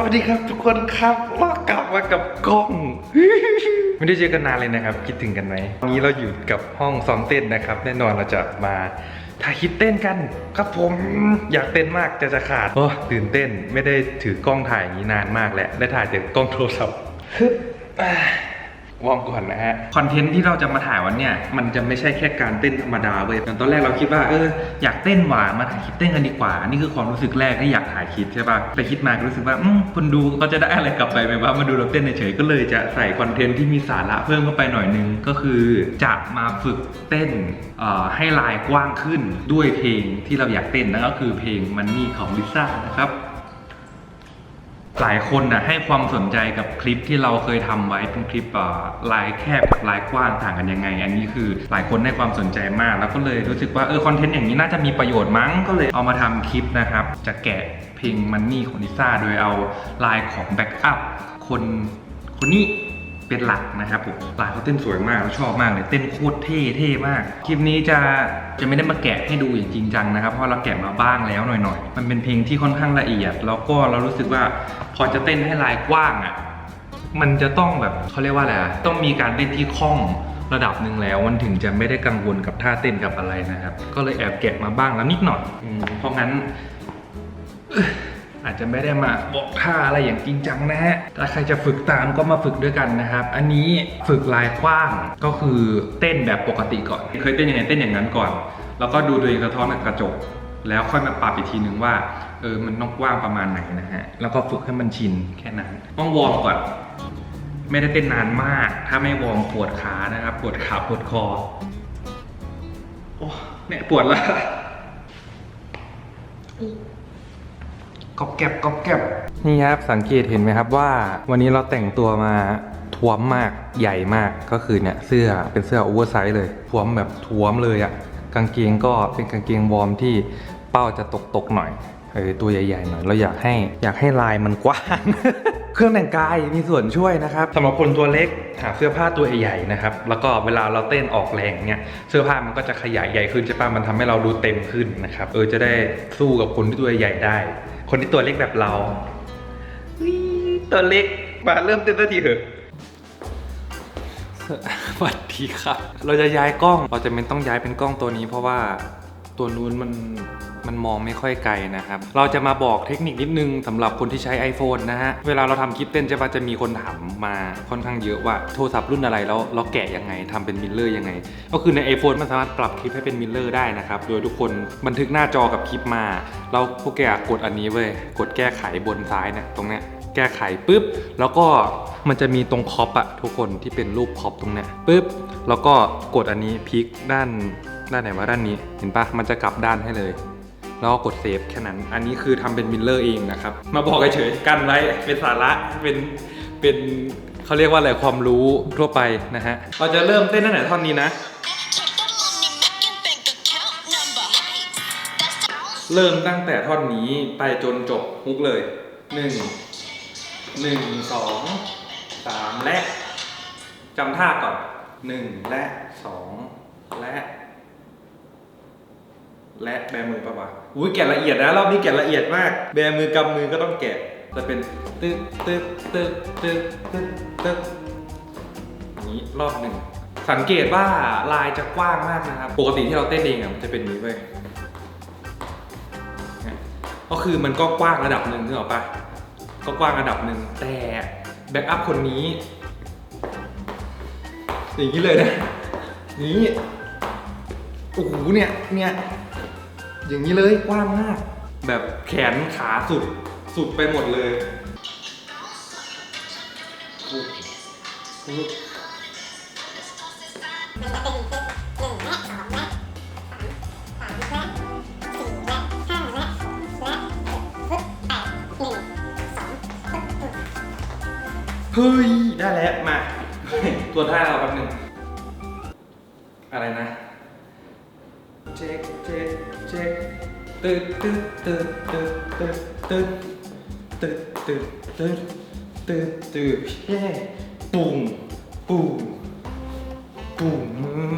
สวัสดีครับทุกคนครับเรากลับมากับกล้อง ไม่ได้เจอกันนานเลยนะครับ คิดถึงกันไหมวันนี้เราอยู่กับห้องซ้อมเต้นนะครับ แน่นอนเราจะมาถ่ายคลิปเต้นกันครับผมอยากเต้นมากจะจะขาดโอ้ตื่นเต้นไม่ได้ถือกล้องถ่ายอย่างนี้นานมากแล้วได้ถ่ายแต่กล้องโทรศัพท์ วอร์มก่อนนะฮะ คอนเทนต์ที่เราจะมาถ่ายวันเนี้ยมันจะไม่ใช่แค่การเต้นธรรมดาเว้ยตอนแรกเราคิดว่าเอออยากเต้นหว่ามาถ่ายคลิปเต้นกันดีกว่า นี่คือความรู้สึกแรกที่อยากถ่ายคลิปใช่ป่ะแต่คิดมาก็รู้สึกว่าอืมคนดูเขาจะได้อะไรกลับไปไหมว่ามาดูเราเต้นเฉยๆก็เลยจะใส่คอนเทนต์ที่มีสาระเพิ่มเข้าไปหน่อยนึงก็คือจะมาฝึกเต้นเอ่อให้ลายกว้างขึ้นด้วยเพลงที่เราอยากเต้นนั่นก็คือเพลงมันนี่ของลิซ่านะครับ หลายคนนะให้ความสนใจกับคลิปที่เราเคยทำไว้เป็นคลิปลายแคบกับลายกว้างต่างกันยังไง อันนี้คือหลายคนให้ความสนใจมาก แล้วก็เลยรู้สึกว่าเออคอนเทนต์อย่างนี้น่าจะมีประโยชน์มั้งก็เลยเอามาทำคลิปนะครับ จะแกะเพลงมันนี่ของลิซ่าโดยเอาลายของแบ็กอัพคนคนนี้ เป็นหลักนะครับผมลายเขาเต้นสวยมากเราชอบมากเลยเต้นโคตรเท่เท่มาก คลิปนี้จะจะไม่ได้มาแกะให้ดูอย่างจริงจังนะครับ เพราะเราแกะมาบ้างแล้วหน่อยๆ มันเป็นเพลงที่ค่อนข้างละเอียด แล้วก็เรารู้สึกว่าพอจะเต้นให้ลายกว้างอะมันจะต้องแบบเขาเรียกว่าอะไรต้องมีการเต้นที่คล่องระดับหนึ่งแล้วมันถึงจะไม่ได้กังวลกับท่าเต้นกับอะไรนะครับ ก็เลยแอบแกะมาบ้างแล้วนิดหน่อยอเพราะงั้น อาจจะไม่ได้มาบอกท่าอะไรอย่างจริงจังนะฮะ ถ้าใครจะฝึกตามก็มาฝึกด้วยกันนะครับ อันนี้ฝึกลายกว้างก็คือเต้นแบบปกติก่อน เคยเต้นยังไงเต้นอย่างนั้นก่อน แล้วก็ดูตัวเองสะท้อนกับกระจก แล้วค่อยมาปรับอีกทีนึงว่า เออ มันต้องกว้างประมาณไหนนะฮะ แล้วก็ฝึกให้มันชินแค่นั้น ต้องวอร์มก่อน ไม่ได้เต้นนานมาก ถ้าไม่วอร์มปวดขานะครับ ปวดขาปวดคอ โอ้ เนี่ยปวดแล้ว กอบแก็บกอบแก็บนี่ครับสังเกตเห็นไหมครับว่า วันนี้เราแต่งตัวมาท้วมมากใหญ่มากก็คือเนี่ยเสื้อเป็นเสื้อโอเวอร์ไซส์เลยท้วมแบบท้วมเลยอะกางเกงก็เป็นกางเกงวอร์มที่เป้าจะตกตกๆหน่อยเออตัวใหญ่ๆหน่อยเราอยากให้อยากให้ลายมันกว้าง เครื่องแต่งกายมีส่วนช่วยนะครับสำหรับคนตัวเล็กหาเสื้อผ้าตัวใหญ่ๆนะครับแล้วก็เวลาเราเต้นออกแรงเนี่ยเสื้อผ้ามันก็จะขยายใหญ่ขึ้นใช่ปะมันทำให้เราดูเต็มขึ้นนะครับเออจะได้สู้กับคนที่ตัวใหญ่ได้ คนที่ตัวเล็กแบบเราอุ๊ยตัวเล็กมาเริ่มเต้นสักทีเถอะสวัสดีครับ เราจะย้ายกล้อง เราจะเป็นต้องย้ายเป็นกล้องตัวนี้เพราะว่า ตัวนู้นมันมันมองไม่ค่อยไกลนะครับ เราจะมาบอกเทคนิคนิดนึงสำหรับคนที่ใช้ iPhone นะฮะ เวลาเราทำคลิปเต้นใช่ปะจะมีคนถามมาค่อนข้างเยอะว่าโทรศัพท์รุ่นอะไรแล้วเราแกะยังไงทำเป็นมิลเลอร์ยังไง ก็คือใน iPhone มันสามารถปรับคลิปให้เป็นมิลเลอร์ได้นะครับ โดยทุกคนบันทึกหน้าจอกับคลิปมา เราพวกแกกดอันนี้เว้ย กดแก้ไขบนซ้ายเนี่ยตรงเนี้ยแก้ไขปุ๊บ แล้วก็มันจะมีตรงพ็อปอะทุกคนที่เป็นรูปพ็อปตรงเนี้ยปุ๊บ แล้วก็กดอันนี้พลิกด้าน ด้านไหนว่าด้านนี้เห็นปะมันจะกลับด้านให้เลยแล้วก็กดเซฟแค่นั้น อันนี้คือทำเป็นมิลเลอร์เองนะครับ มาบอกเฉยๆกันไว้เป็นสาระเป็นเป็นเขาเรียกว่าอะไรความรู้ทั่วไปนะฮะเราจะเริ่มเต้นตั้งแต่ท่อนนี้นะ เริ่มตั้งแต่ท่อนนี้ไปจนจบฮุกเลยหนึ่งหนึ่งสองสามและจำท่าก่อนหนึ่งและสองและ และแบมือปะวะอุ้ยแกะละเอียดนะรอบนี้แกะละเอียดมาก แบมือกำมือก็ต้องแกะจะเป็นตึ๊ดตึ๊ดตึ๊ดตึ๊ดตึ๊ดตึ๊ดอย่างนี้รอบหนึ่งสังเกตว่าลายจะกว้างมากนะครับ ปกติที่เราเต้นเองอะมันจะเป็นนี้เว้ยก็คือมันก็กว้างระดับหนึ่งนึกออกปะก็กว้างระดับหนึ่งแต่แบ็กอัพคนนี้อย่างนี้เลยนะนี้โอ้โหเนี่ยเนี่ย อย่างนี้เลยกว้างมาก แบบแขนขาสุด สุดไปหมดเลยโอ้โหเฮ้ย ได้แล้ว มาตัวท่าเราแป๊บหนึงอะไรนะ เช็คเช็ค เช็คตึ๊ดตึ๊ดตึ๊ดตึ๊ดตึ๊ดตึ๊ดตึ๊ดตึ๊ดตึ๊ดตึ๊ดตึ๊ดเฮ้ปุ่มปุ่มปุ่มมือ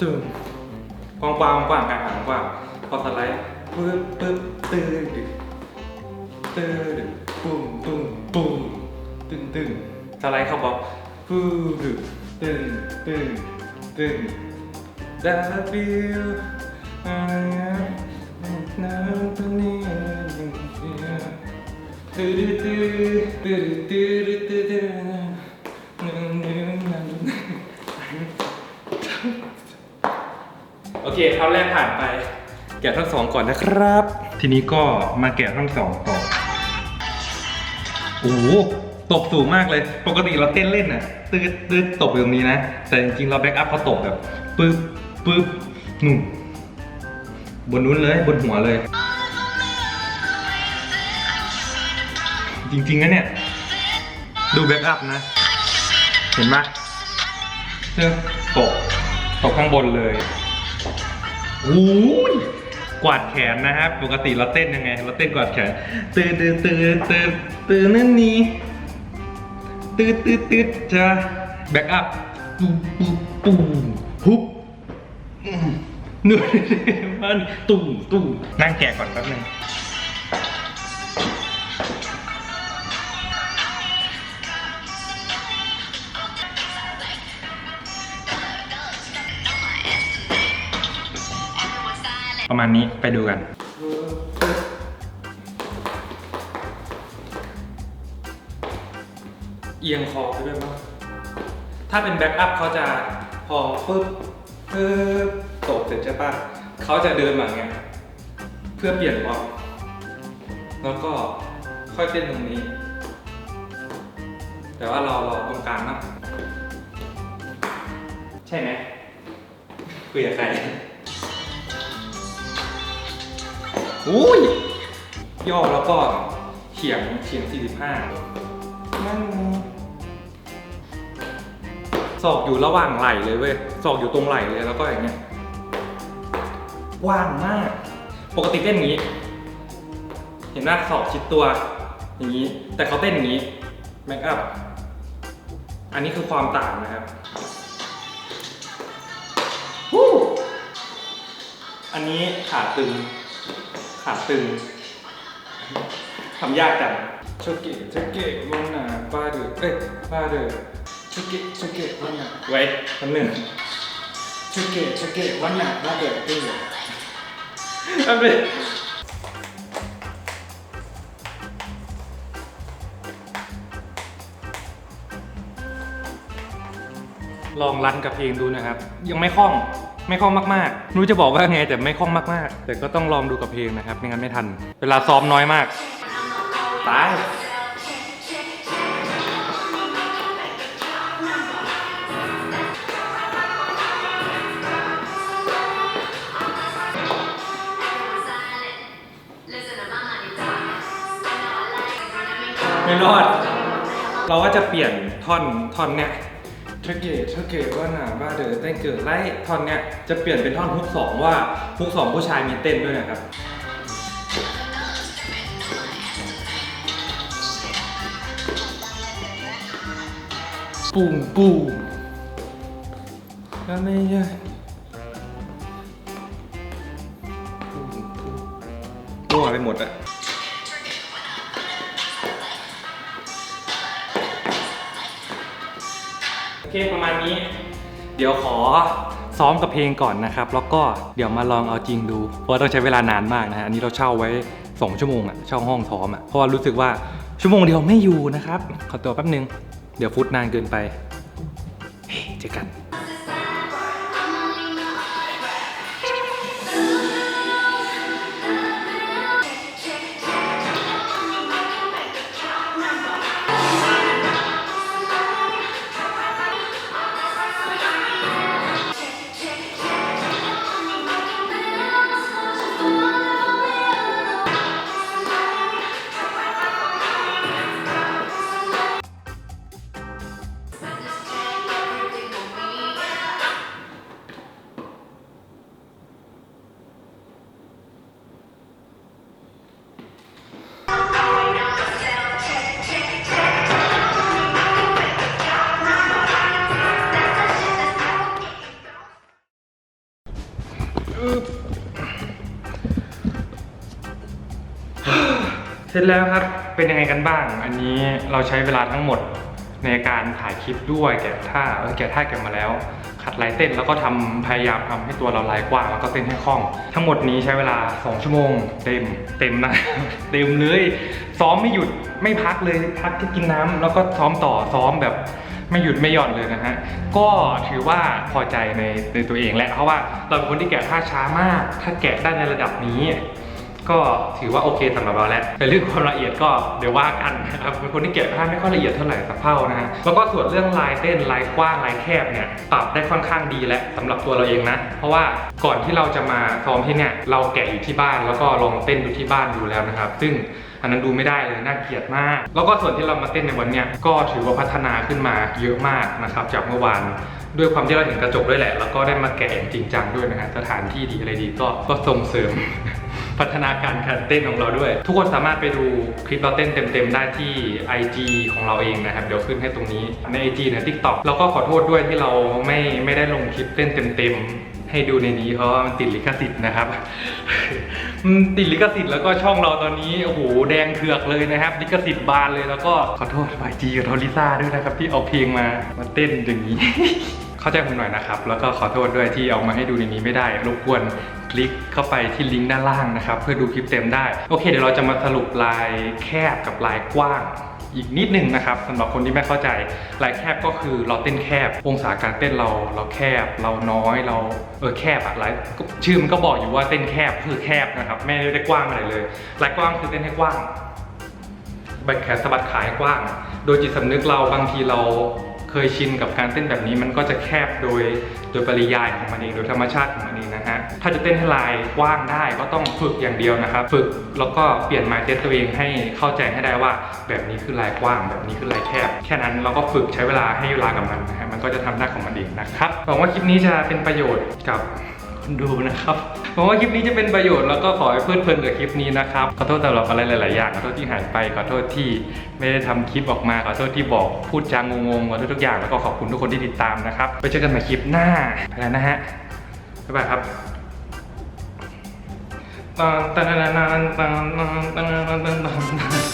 ตึงกว้างกว้างกว้างกลางกว้างพอสไลด์ปึ๊บปึ๊บตึ๊ดตึ้งปุ้มปุ้มปุ้มตึ้งตึ้งสไลด์เข้าบล็อกฟูดึตึ้งตึ้งตึ้งดาบิว น้ำตัวนี้ตื้อตื้อตื้อตื้อตื้อตื้อโอเคคราแรกผ่านไป แกะทั้งสองก่อนนะครับ ทีนี้ก็มาแกะทั้งสองต่อโอ้โหตบสูงมากเลย ปกติเราเต้นเล่นน่ะตืดตืดตบอยู่ตรงนี้นะ แต่จริงๆเราแบ็กอัพเขาตบแบบปึ๊บปึ๊บหนุ่ม บนนู้นเลยบนหัวเลย จริงๆนะเนี่ย ดูแบ็กอัพนะ เห็นไหมเรื่องตก ตกข้างบนเลยโอ้ยกวาดแขนนะครับ ปกติเราเต้นยังไง เราเต้นกวาดแขน ตื่นตื่นตื่นตื่นตื่นนั่นนี่ตื่นตื่นตื่นจะแบ็กอัพปูปูปูฮุบ อืมนู่นมันตุ่มตุ่มนั่งแกะก่อนแป๊บนึงประมาณนี้ไปดูกัน เอียงคอไปด้วยมั้งถ้าเป็นแบ็กอัพเขาจะพอปึ๊บปึ๊บ ตกเสร็จใช่ปะเขาจะเดินมาเงี้ยเพื่อเปลี่ยนบล็อกแล้วก็ค่อยเต้นตรงนี้ แต่ว่าเราเราตรงกลางนะใช่ไหมคุยกับใครอุ้ยย่อแล้วก็เฉียงเฉียง 45 นั่นศอกอยู่ระหว่างไหล่เลยเว้ยศอกอยู่ตรงไหล่เลยแล้วก็อย่างเงี้ย ว่างมาก ปกติเต้นอย่างนี้ เห็นไหมศอกชิดตัวอย่างนี้ แต่เขาเต้นอย่างนี้แม็กอัพอันนี้คือความต่างนะครับฮู้อันนี้ขาตึง ขาตึงทำยากจังโชเกะโชเกะวันน่ะบาเดอเอ้ยบาเดอโชเกะโชเกะวันน่ะไว้คำหนึ่งโชเกะโชเกะวันน่ะบาเดอเอ้ย ลองรันกับเพลงดูนะครับ ยังไม่คล่องไม่คล่องมากๆไม่รู้จะบอกว่าไงแต่ไม่คล่องมากๆ แต่ก็ต้องลองดูกับเพลงนะครับไม่งั้นไม่ทัน เวลาซ้อมน้อยมากตาย เราว่าจะเปลี่ยนท่อนท่อนเนี้ยเทเกตเทเกตว่าหนาบ้าเดอเต้นเกิดไล่ท่อนเนี้ยจะเปลี่ยนเป็นท่อนฮุกสองว่าฮุกสองผู้ชายมีเต้นด้วยนะครับปูมปูมแล้วไม่ใช่ปูมปูมมั่วไปหมดอะ เคประมาณนี้ เดี๋ยวขอซ้อมกับเพลงก่อนนะครับ แล้วก็เดี๋ยวมาลองเอาจริงดู เพราะต้องใช้เวลานานมากนะฮะ อันนี้เราเช่าไว้ 2 ชั่วโมงอะเช่าห้องซ้อมอะเพราะว่ารู้สึกว่าชั่วโมงเดียวไม่อยู่นะครับ ขอตัวแป๊บนึง เดี๋ยวฟุตนานเกินไป เฮ้เจอกัน ร็จแล้วครับ เป็นยังไงกันบ้าง อันนี้เราใช้เวลาทั้งหมดในการถ่ายคลิปด้วยแกะท่าเออแกะท่าแกะมาแล้ว ขัดลายเต้นแล้วก็ทำพยายามทำให้ตัวเราลายกว้างแล้วก็เต้นให้คล่อง ทั้งหมดนี้ใช้เวลา 2 ชั่วโมง เต็มเต็มนะเต็มเลยซ้อมไม่หยุดไม่พักเลยพักที่กินน้ำแล้วก็ซ้อมต่อซ้อมแบบไม่หยุดไม่หย่อนเลยนะฮะ ก็ถือว่าพอใจในในตัวเองแหละเพราะว่าเราเป็นคนที่แกะท่าช้ามาก ถ้าแกะได้ในระดับนี้ ก็ถือว่าโอเคสำหรับเราแล้วแต่เรื่องความละเอียดก็เดี๋ยวว่ากันนะครับเป็นคนที่เก็บภาพไม่ค่อยละเอียดเท่าไหร่สักเท่านะฮะแล้วก็ส่วนเรื่องลายเต้นลายกว้างลายแคบเนี่ยปรับได้ค่อนข้างดีแล้วสำหรับตัวเราเองนะ เพราะว่าก่อนที่เราจะมาซ้อมที่เนี่ยเราแกะอยู่ที่บ้านแล้วก็ลองเต้นดูที่บ้านดูแล้วนะครับ ซึ่งอันนั้นดูไม่ได้เลยน่าเกลียดมาก แล้วก็ส่วนที่เรามาเต้นในวันเนี้ยก็ถือว่าพัฒนาขึ้นมาเยอะมากนะครับจากเมื่อวานด้วยความที่เราเห็นกระจกด้วยแหละ แล้วก็ได้มาแกะจริงจังด้วยนะฮะสถานที่ดีอะไรดีก็ก็ส่งเสริม พัฒนาการการเต้นของเราด้วย ทุกคนสามารถไปดูคลิปเราเต้นเต็มๆได้ที่ IG ของเราเองนะครับ เดี๋ยวขึ้นให้ตรงนี้ใน IG ใน TikTok แล้วก็ขอโทษด้วยที่เราไม่ไม่ได้ลงคลิปเต้นเต็มๆ ให้ดูในนี้เพราะว่ามันติดลิขสิทธิ์นะครับมันติดลิขสิทธิ์แล้วก็ช่องเราตอนนี้โอ้โหแดงเถือกเลยนะครับ ลิขสิทธิ์บานเลยแล้วก็ขอโทษ YG กับโทลิซ่าด้วยนะครับที่เอาเพลงมามาเต้นอย่างนี้ เข้าใจผมหน่อยนะครับ แล้วก็ขอโทษด้วยที่เอามาให้ดูในนี้ไม่ได้ รบกวนคลิกเข้าไปที่ลิงก์ด้านล่างนะครับ เพื่อดูคลิปเต็มได้ โอเค เดี๋ยวเราจะมาสรุปลายแคบกับลายกว้างอีกนิดหนึ่งนะครับสำหรับคนที่ไม่เข้าใจลายแคบก็คือเราเต้นแคบ องศาการเต้นเราเราแคบ เราน้อยเราเออแคบอะลายชื่อมันก็บอกอยู่ว่าเต้นแคบคือแคบนะครับไม่ได้กว้างอะไรเลยลายกว้างคือเต้นให้กว้างแบกแขนสะบัดขาให้กว้าง โดยจิตสำนึกเราบางทีเรา เคยชินกับการเต้นแบบนี้มันก็จะแคบโดยโดยปริยายของมันเองโดยธรรมชาติของมันเองนะฮะถ้าจะเต้นให้ลายกว้างได้ก็ต้องฝึกอย่างเดียวนะครับ ฝึกแล้วก็เปลี่ยนมายเซตตัวเองให้เข้าใจให้ได้ว่า แบบนี้คือลายกว้าง แบบนี้คือลายแคบ แค่นั้นเราก็ฝึกใช้เวลาให้เวลากับมันนะฮะมันก็จะทำได้ของมันเองนะครับหวังว่าคลิปนี้จะเป็นประโยชน์กับ ดูนะครับหวังว่าคลิปนี้จะเป็นประโยชน์แล้วก็ขอให้เพลิดเพลินกับคลิปนี้นะครับขอโทษสำหรับอะไรหลาย ๆ อย่างขอโทษที่หายไปขอโทษที่ไม่ได้ทำคลิปออกมาขอโทษที่บอกพูดจางงงๆขอโทษทุกอย่างแล้วก็ขอบคุณทุกคนที่ติดตามนะครับไปเจอกันใหม่คลิปหน้าไปแล้วนะฮะบ๊ายบายครับตอนตอนตอนตอนตอนตอนตอน